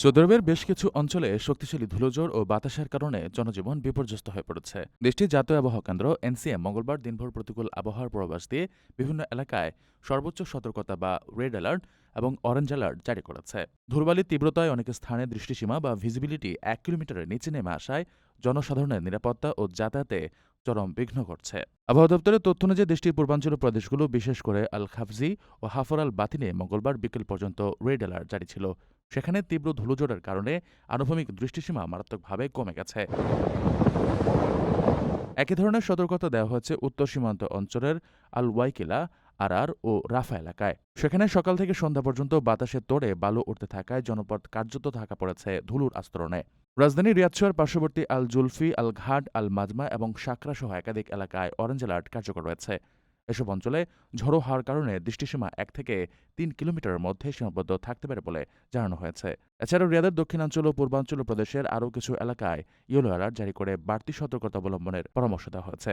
Saudi আরবের বেশ কিছু অঞ্চলে শক্তিশালী ধুলোঝড় ও বাতাসের কারণে জনজীবন বিপর্যস্ত হয়ে পড়েছে। দেশটির জাতীয় আবহাওয়া কেন্দ্র এনসিএম মঙ্গলবার দিনভর প্রতিকূল আবহাওয়ার পূর্বাভাস দিয়ে বিভিন্ন এলাকায় সর্বোচ্চ সতর্কতা বা রেড অ্যালার্ট এবং অরেঞ্জ অ্যালার্ট জারি করেছে। ধুলবালির তীব্রতায় অনেক স্থানে দৃষ্টিসীমা বা ভিজিবিলিটি এক কিলোমিটারের নিচে নেমে আসায় জনসাধারণের নিরাপত্তা ও যাতায়াতে চরম বিঘ্ন ঘটছে। আবহাওয়া দপ্তরের তথ্য অনুযায়ী দেশটির পূর্বাঞ্চলীয় প্রদেশগুলো, বিশেষ করে আল খাফজি ও হাফর আল বাতিনে মঙ্গলবার বিকেল পর্যন্ত রেড অ্যালার্ট জারি ছিল। সেখানে তীব্র ধুলোঝড়ের কারণে আনুভূমিক দৃষ্টিসীমা মারাত্মকভাবে কমে গেছে। একই ধরনের সতর্কতা দেওয়া হয়েছে উত্তর সীমান্ত অঞ্চলের আল ওয়াইকিলা আরআর ও রাফা এলাকায়। সেখানে সকাল থেকে সন্ধ্যা পর্যন্ত বাতাসের তোড়ে বালু উঠতে থাকায় জনপদ কার্যত থাকা পড়েছে ধুলুর আস্তরণে। রাজধানী রিয়াদশোয়ার পার্শ্ববর্তী আল জুলফি, আল ঘাট, আল মাজমা এবং সাকরা সহ একাধিক এলাকায় অরেঞ্জ অ্যালার্ট কার্যকর রয়েছে। এসব অঞ্চলে ঝড়ো হওয়ার কারণে দৃষ্টিসীমা এক থেকে তিন কিলোমিটারের মধ্যে সীমাবদ্ধ থাকতে পারে বলে জানানো হয়েছে। এছাড়াও রিয়াদের দক্ষিণাঞ্চল ও পূর্বাঞ্চল প্রদেশের আরও কিছু এলাকায় ইয়েলো অ্যালার্ট জারি করে বাড়তি সতর্কতা অবলম্বনের পরামর্শ দেওয়া হয়েছে।